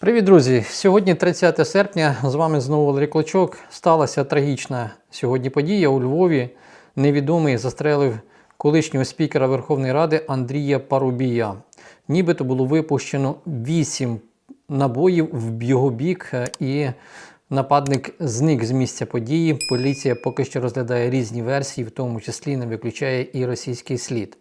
Привіт, друзі! Сьогодні 30 серпня. З вами знову Валерій Клочок. Сталася трагічна сьогодні подія у Львові. Невідомий застрелив колишнього спікера Верховної Ради Андрія Парубія. Нібито було випущено 8 набоїв в його бік, е, і нападник зник з місця події. Поліція поки що розглядає різні версії, в тому числі не виключає і російський слід.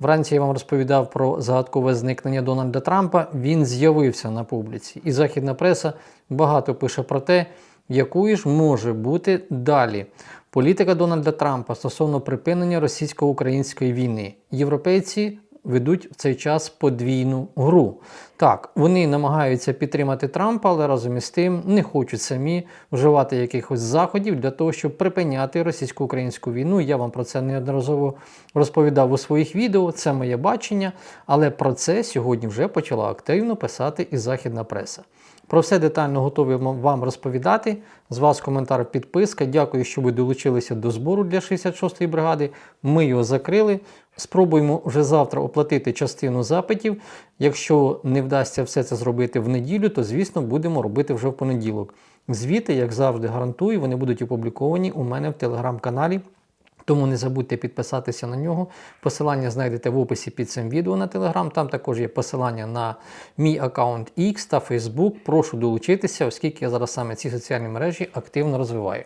Вранці я вам розповідав про загадкове зникнення Дональда Трампа. Він з'явився на публіці, і західна преса багато пише про те, якою ж може бути далі політика Дональда Трампа стосовно припинення російсько-української війни. Європейці ведуть в цей час подвійну гру. Так, вони намагаються підтримати Трампа, але разом із тим не хочуть самі вживати якихось заходів для того, щоб припиняти російсько-українську війну. Я вам про це неодноразово розповідав у своїх відео. Це моє бачення, але про це сьогодні вже почала активно писати і західна преса. Про все детально готовий вам- вам розповідати. З вас коментар, підписка. Дякую, що ви долучилися до збору для 66-ї бригади. Ми його закрили. Спробуємо вже завтра оплатити частину запитів. Якщо не вдасться все це зробити в неділю, то звісно будемо робити вже в понеділок. Звіти, як завжди, гарантую, вони будуть опубліковані у мене в телеграм-каналі. Тому не забудьте підписатися на нього. Посилання знайдете в описі під цим відео на Telegram. Там також є посилання на мій аккаунт X та Facebook. Прошу долучитися, оскільки я зараз саме ці соціальні мережі активно розвиваю.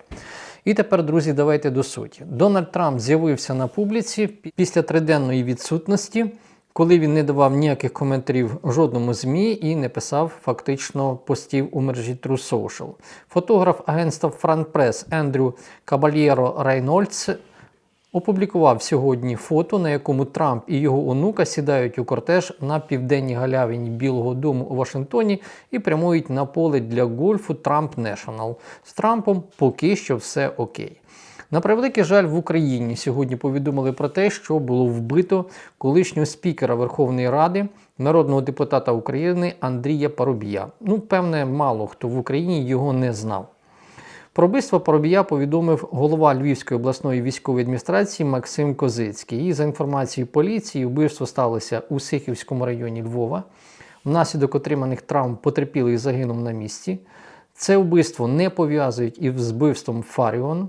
І тепер, друзі, давайте до суті. Дональд Трамп з'явився на публіці після триденної відсутності, коли він не давав ніяких коментарів жодному ЗМІ і не писав фактично постів у мережі True Social. Фотограф агентства Front Press Ендрю Кабальєро Рейнольдс опублікував сьогодні фото, на якому Трамп і його онука сідають у кортеж на південній галявині Білого Дому у Вашингтоні і прямують на поле для гольфу Трамп Нешнл. З Трампом поки що все окей. На превеликий жаль, в Україні сьогодні повідомили про те, що було вбито колишнього спікера Верховної Ради, народного депутата України Андрія Парубія. Ну, певне, мало хто в Україні його не знав. Про вбивство Парубія повідомив голова Львівської обласної військової адміністрації Максим Козицький. І за інформацією поліції, вбивство сталося у Сихівському районі Львова. Внаслідок отриманих травм потерпілий загинув на місці. Це вбивство не пов'язують із вбивством Фаріон.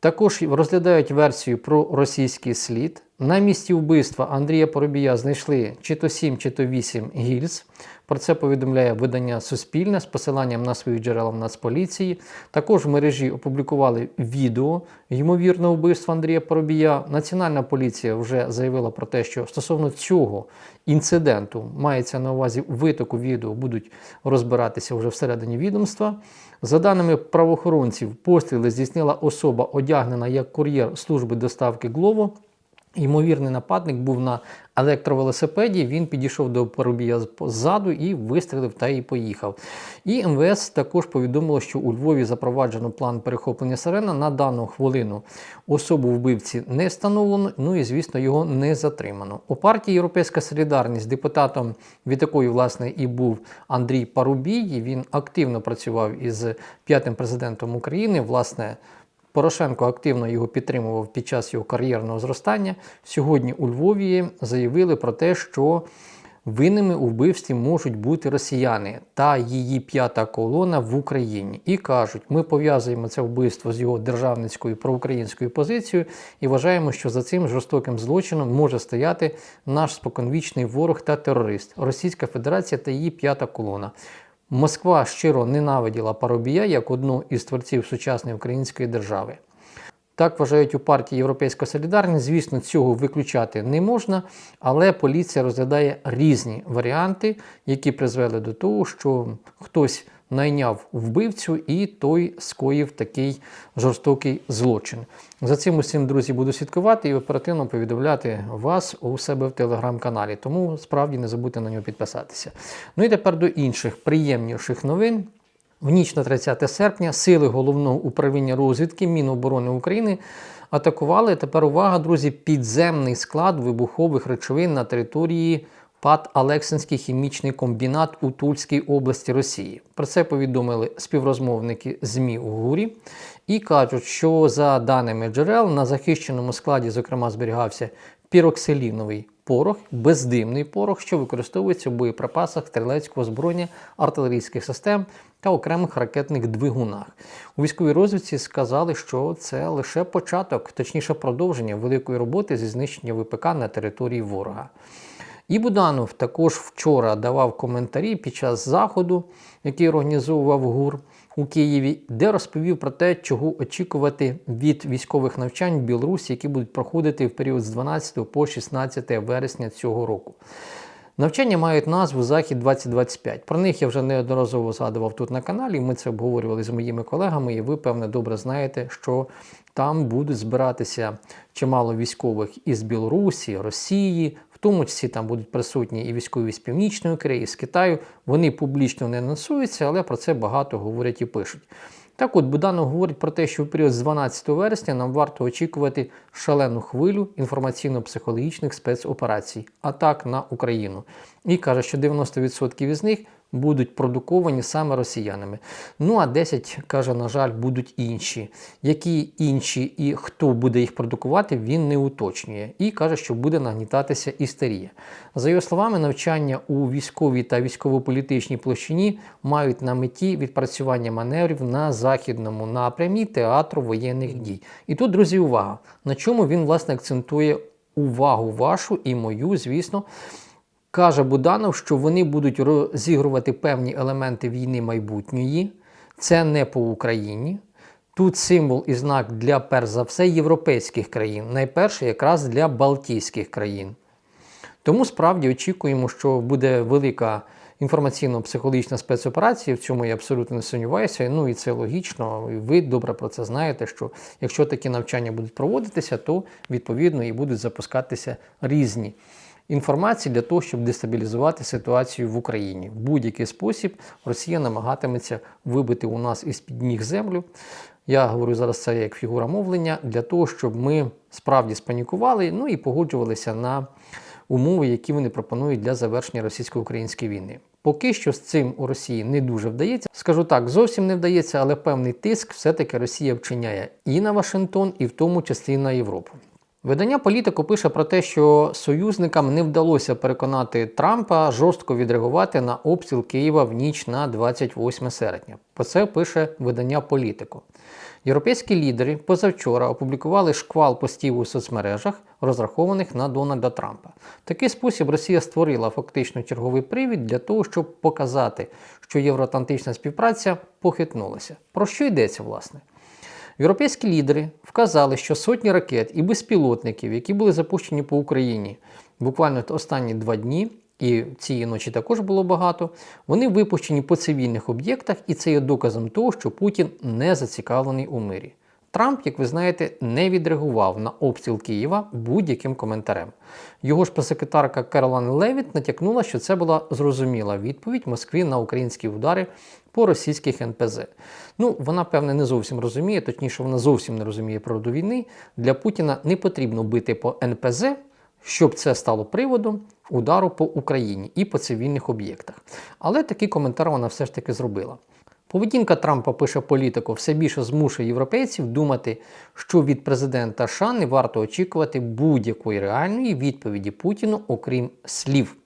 Також розглядають версію про російський слід. На місці вбивства Андрія Поробія знайшли чи то 7, чи то 8 гільз. Про це повідомляє видання Суспільне з посиланням на свої джерела в Нацполіції. Також в мережі опублікували відео ймовірного вбивства Андрія Поробія. Національна поліція вже заявила про те, що стосовно цього інциденту мається на увазі витоку відео, будуть розбиратися вже всередині відомства. За даними правоохоронців, постріли здійснила особа, одягнена як кур'єр служби доставки Глово. Ймовірний нападник був на електровелосипеді. Він підійшов до Парубія ззаду і вистрілив та й поїхав. І МВС також повідомило, що у Львові запроваджено план перехоплення сирена. На дану хвилину особу вбивці не встановлено, ну і звісно, його не затримано. У партії Європейська Солідарність депутатом від якої власне і був Андрій Парубій. Він активно працював із п'ятим президентом України. Власне. Порошенко активно його підтримував під час його кар'єрного зростання. Сьогодні у Львові заявили про те, що винними у вбивстві можуть бути росіяни та її п'ята колона в Україні. І кажуть, ми пов'язуємо це вбивство з його державницькою проукраїнською позицією і вважаємо, що за цим жорстоким злочином може стояти наш споконвічний ворог та терорист Російська Федерація та її п'ята колона. Москва щиро ненавиділа Парубія як одну із творців сучасної української держави. Так вважають у партії Європейська Солідарність. Звісно, цього виключати не можна, але поліція розглядає різні варіанти, які призвели до того, що хтось найняв вбивцю і той скоїв такий жорстокий злочин. За цим усім, друзі, буду слідкувати і оперативно повідомляти вас у себе в телеграм-каналі. Тому справді не забудьте на нього підписатися. Ну і тепер до інших приємніших новин. В ніч на 30 серпня сили головного управління розвідки Міноборони України атакували тепер увага, друзі, підземний склад вибухових речовин на території ПАД Алексинський хімічний комбінат у Тульській області Росії. Про це повідомили співрозмовники ЗМІ у ГУРі і кажуть, що за даними джерел на захищеному складі, зокрема, зберігався піроксиліновий порох, бездимний порох, що використовується в боєприпасах стрілецького озброєння артилерійських систем та окремих ракетних двигунах. У військовій розвідці сказали, що це лише початок, точніше продовження великої роботи зі знищення ВПК на території ворога. І Буданов також вчора давав коментарі під час заходу, який організовував ГУР у Києві, де розповів про те, чого очікувати від військових навчань в Білорусі, які будуть проходити в період з 12 по 16 вересня цього року. Навчання мають назву Захід 2025. Про них я вже неодноразово згадував тут на каналі. Ми це обговорювали з моїми колегами, і ви, певне, добре знаєте, що там будуть збиратися чимало військових із Білорусі, Росії, тому числі там будуть присутні і військові з Північної Кореї, з Китаю. Вони публічно не анонсуються, але про це багато говорять і пишуть. Так от Буданов говорить про те, що в період з 12 вересня нам варто очікувати шалену хвилю інформаційно-психологічних спецоперацій, атак на Україну. І каже, що 90% із них будуть продуковані саме росіянами. Ну а 10, каже, на жаль, будуть інші. Які інші і хто буде їх продукувати, він не уточнює. І каже, що буде нагнітатися істерія. За його словами, навчання у військовій та військово-політичній площині мають на меті відпрацювання маневрів на західному напрямі театру воєнних дій. І тут, друзі, увага! На чому він власне акцентує увагу вашу і мою, звісно. Каже Буданов, що вони будуть розігрувати певні елементи війни майбутньої. Це не по Україні. Тут символ і знак для, перш за все, європейських країн, найперше якраз для Балтійських країн. Тому справді очікуємо, що буде велика інформаційно-психологічна спецоперація. В цьому я абсолютно не сумніваюся. Ну і це логічно. І ви добре про це знаєте, що якщо такі навчання будуть проводитися, то відповідно і будуть запускатися різні інформації для того, щоб дестабілізувати ситуацію в Україні. В будь-який спосіб Росія намагатиметься вибити у нас із під ніг землю. Я говорю зараз це як фігура мовлення, для того, щоб ми справді спанікували, ну і погоджувалися на умови, які вони пропонують для завершення російсько-української війни. Поки що з цим у Росії не дуже вдається. Скажу так, зовсім не вдається, але певний тиск все-таки Росія вчиняє і на Вашингтон, і в тому числі на Європу. Видання політику пише про те, що союзникам не вдалося переконати Трампа жорстко відреагувати на обстріл Києва в ніч на 28 серпня. Про це пише видання політику. Європейські лідери позавчора опублікували шквал постів у соцмережах, розрахованих на Дональда Трампа. В такий спосіб Росія створила фактично черговий привід для того, щоб показати, що євроатлантична співпраця похитнулася. Про що йдеться, власне? Європейські лідери вказали, що сотні ракет і безпілотників, які були запущені по Україні буквально останні два дні, і цієї ночі також було багато, вони випущені по цивільних об'єктах, і це є доказом того, що Путін не зацікавлений у мирі. Трамп, як ви знаєте, не відреагував на обстріл Києва будь-яким коментарем. Його ж пресекретарка Керолан Левіт натякнула, що це була зрозуміла відповідь Москві на українські удари по російських НПЗ. Ну, вона, певне, не зовсім розуміє, точніше, вона зовсім не розуміє природу війни. Для Путіна не потрібно бити по НПЗ, щоб це стало приводом удару по Україні і по цивільних об'єктах. Але такий коментар вона все ж таки зробила. Поведінка Трампа пише політику, все більше змушує європейців думати, що від президента США не варто очікувати будь-якої реальної відповіді Путіну, окрім слів.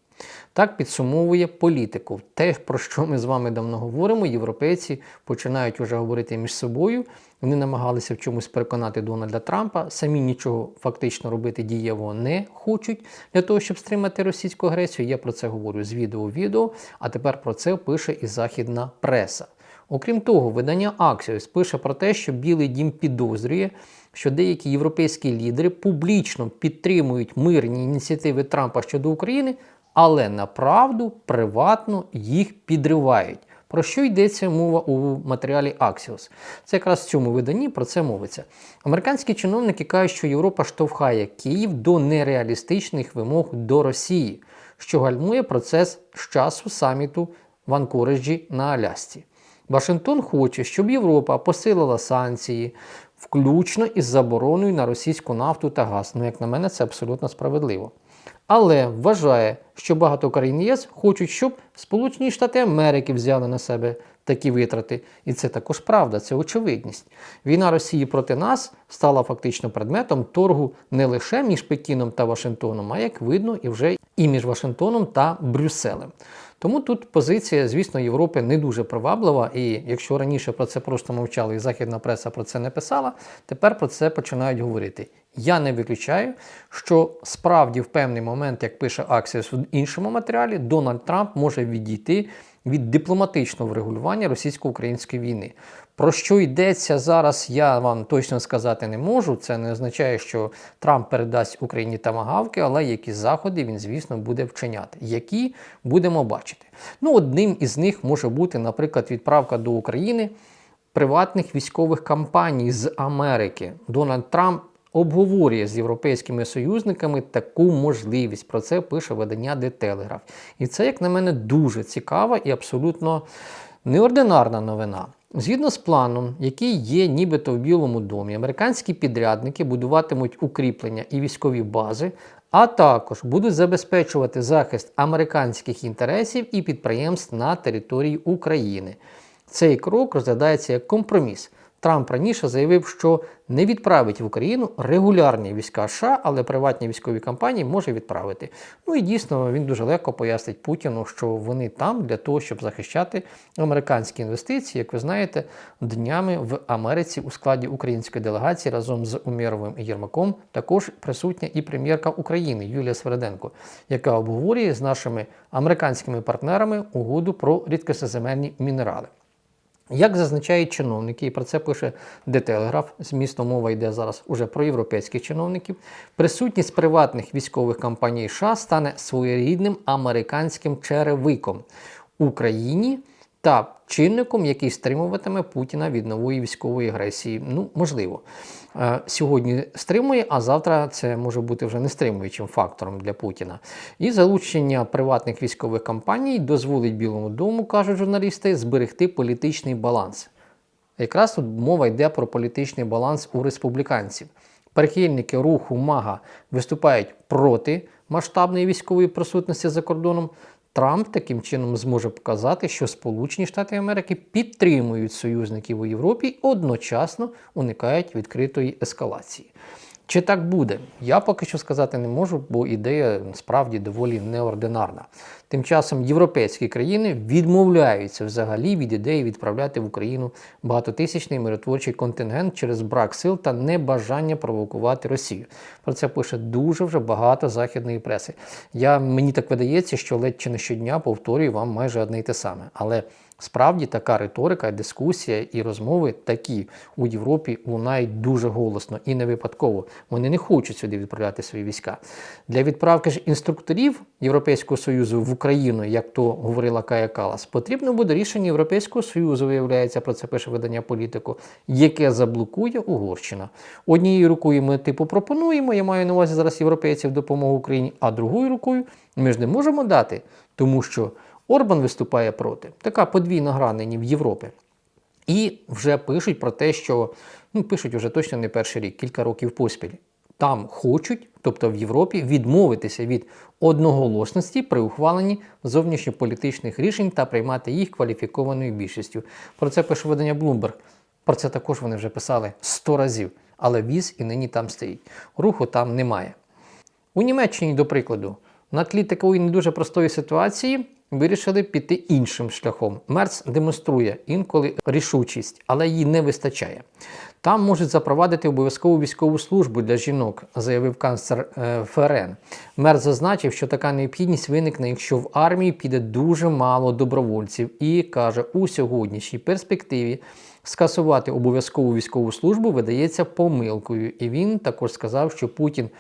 Так підсумовує політику. Те, про що ми з вами давно говоримо, європейці починають вже говорити між собою. Вони намагалися в чомусь переконати Дональда Трампа, самі нічого фактично робити дієвого не хочуть для того, щоб стримати російську агресію. Я про це говорю з відео в відео, а тепер про це пише і західна преса. Окрім того, видання Axios пише про те, що Білий дім підозрює, що деякі європейські лідери публічно підтримують мирні ініціативи Трампа щодо України, але направду приватно їх підривають. Про що йдеться мова у матеріалі Axios? Це якраз в цьому виданні про це мовиться. Американські чиновники кажуть, що Європа штовхає Київ до нереалістичних вимог до Росії, що гальмує процес з часу саміту в Анкориджі на Алясці. Вашингтон хоче, щоб Європа посилила санкції, включно із забороною на російську нафту та газ. Ну, як на мене, це абсолютно справедливо. але вважає, що багато країн ЄС хочуть, щоб Сполучені Штати Америки взяли на себе такі витрати. І це також правда, це очевидність. Війна Росії проти нас стала фактично предметом торгу не лише між Пекіном та Вашингтоном, а як видно, і вже і між Вашингтоном та Брюсселем. Тому тут позиція, звісно, Європи не дуже приваблива. І якщо раніше про це просто мовчали, і західна преса про це не писала, тепер про це починають говорити. Я не виключаю, що справді в певний момент, як пише Аксіс в іншому матеріалі, Дональд Трамп може відійти від дипломатичного врегулювання російсько-української війни. Про що йдеться зараз, я вам точно сказати не можу. Це не означає, що Трамп передасть Україні тамагавки, але які заходи він, звісно, буде вчиняти. Які будемо бачити. Ну, одним із них може бути, наприклад, відправка до України приватних військових компаній з Америки. Дональд Трамп обговорює з європейськими союзниками таку можливість. Про це пише видання The Telegraph. І це, як на мене, дуже цікава і абсолютно неординарна новина. Згідно з планом, який є нібито в Білому домі, американські підрядники будуватимуть укріплення і військові бази, а також будуть забезпечувати захист американських інтересів і підприємств на території України. Цей крок розглядається як компроміс. Трамп раніше заявив, що не відправить в Україну регулярні війська США, але приватні військові компанії може відправити. Ну і дійсно він дуже легко пояснить Путіну, що вони там для того, щоб захищати американські інвестиції. Як ви знаєте, днями в Америці у складі української делегації разом з Умєровим і Єрмаком також присутня і прем'єрка України Юлія Свереденко, яка обговорює з нашими американськими партнерами угоду про рідкосеземельні мінерали. Як зазначають чиновники, і про це пише Детелеграф, змісто мова йде зараз уже про європейських чиновників, присутність приватних військових компаній США стане своєрідним американським черевиком Україні та чинником, який стримуватиме Путіна від нової військової агресії. Ну, можливо. Е, Сьогодні стримує, а завтра це може бути вже не стримуючим фактором для Путіна. І залучення приватних військових компаній дозволить Білому дому, кажуть журналісти, зберегти політичний баланс. Якраз тут мова йде про політичний баланс у республіканців. Прихильники руху МАГА виступають проти масштабної військової присутності за кордоном. Трамп таким чином зможе показати, що Сполучені Штати Америки підтримують союзників у Європі і одночасно уникають відкритої ескалації. Чи так буде? Я поки що сказати не можу, бо ідея справді доволі неординарна. Тим часом європейські країни відмовляються взагалі від ідеї відправляти в Україну багатотисячний миротворчий контингент через брак сил та небажання провокувати Росію. Про це пише дуже вже багато західної преси. Я, Мені так видається, що ледь чи не щодня повторюю вам майже одне й те саме. Але Справді така риторика, дискусія і розмови такі у Європі лунають дуже голосно і не випадково. Вони не хочуть сюди відправляти свої війська. Для відправки ж інструкторів Європейського Союзу в Україну, як то говорила Кая Калас, потрібно буде рішення Європейського Союзу, виявляється, про це пише видання політику, яке заблокує Угорщина. Однією рукою ми типу пропонуємо, я маю на увазі зараз європейців допомогу Україні, а другою рукою ми ж не можемо дати, тому що. Орбан виступає проти. Така подвійна гра нині в Європі. І вже пишуть про те, що ну, пишуть вже точно не перший рік, кілька років поспіль. Там хочуть, тобто в Європі, відмовитися від одноголосності при ухваленні зовнішньополітичних рішень та приймати їх кваліфікованою більшістю. Про це пише видання Bloomberg. Про це також вони вже писали сто разів, але віз і нині там стоїть. Руху там немає. У Німеччині, до прикладу, на тлі такої не дуже простої ситуації вирішили піти іншим шляхом. Мерц демонструє інколи рішучість, але її не вистачає. Там можуть запровадити обов'язкову військову службу для жінок, заявив канцлер е, ФРН. Мерц зазначив, що така необхідність виникне, якщо в армії піде дуже мало добровольців, і каже, у сьогоднішній перспективі скасувати обов'язкову військову службу видається помилкою. І він також сказав, що Путін,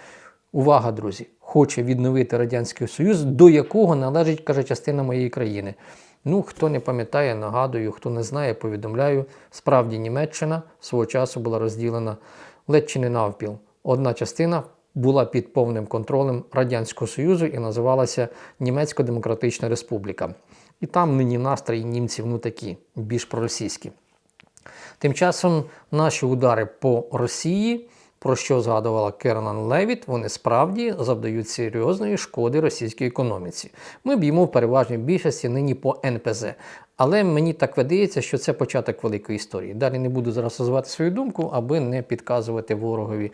увага, друзі, хоче відновити Радянський Союз, до якого належить, каже, частина моєї країни. Ну, хто не пам'ятає, нагадую, хто не знає, повідомляю, справді Німеччина свого часу була розділена ледь чи не навпіл. Одна частина була під повним контролем Радянського Союзу і називалася Німецько Демократична Республіка. І там нині настрої німців ну такі, більш проросійські. Тим часом наші удари по Росії про що згадувала Кернан Левіт, вони справді завдають серйозної шкоди російській економіці. Ми б'ємо в переважній більшості нині по НПЗ. Але мені так видається, що це початок великої історії. Далі не буду зараз розвивати свою думку, аби не підказувати ворогові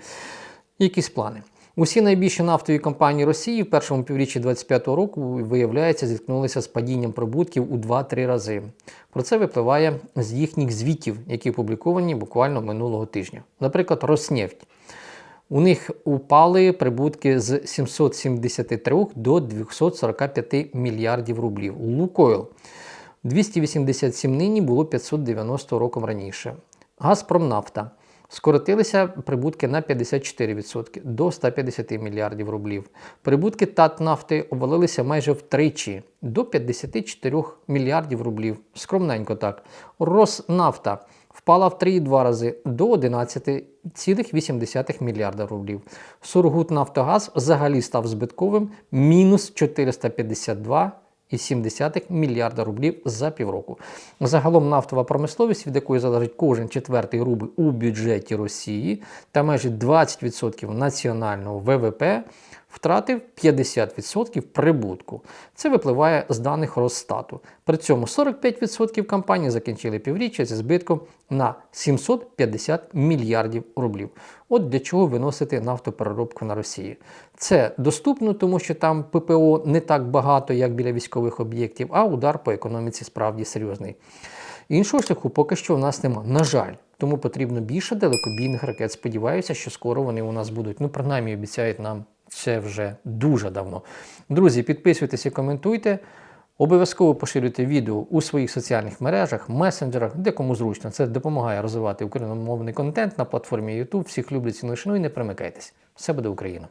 якісь плани. Усі найбільші нафтові компанії Росії в першому півріччі 2025 року, виявляється, зіткнулися з падінням прибутків у 2-3 рази. Про це випливає з їхніх звітів, які опубліковані буквально минулого тижня. Наприклад, Роснефть. У них упали прибутки з 773 до 245 мільярдів рублів. Лукойл 287 нині було 590 роком раніше. Газпромнафта скоротилися прибутки на 54% до 150 мільярдів рублів. Прибутки Татнафти обвалилися майже втричі до 54 мільярдів рублів. Скромненько так. Роснафта впала в 3,2 рази до 11,8 мільярда рублів. Сургутнафтогаз взагалі став збитковим мінус 452 2,7 мільярда рублів за півроку. Загалом нафтова промисловість, від якої залежить кожен четвертий рубль у бюджеті Росії, та майже 20% національного ВВП, втратив 50% прибутку. Це випливає з даних Росстату. При цьому 45% компаній закінчили півріччя зі збитком на 750 мільярдів рублів. От для чого виносити нафтопереробку на Росії. Це доступно, тому що там ППО не так багато, як біля військових об'єктів, а удар по економіці справді серйозний. Іншого шляху поки що у нас нема. На жаль, тому потрібно більше далекобійних ракет. Сподіваюся, що скоро вони у нас будуть. Ну, принаймні, обіцяють нам це вже дуже давно. Друзі, підписуйтесь і коментуйте. Обов'язково поширюйте відео у своїх соціальних мережах, месенджерах, де кому зручно. Це допомагає розвивати україномовний контент на платформі YouTube. Всіх люблять ціну і шаную, і не примикайтесь. Все буде Україна!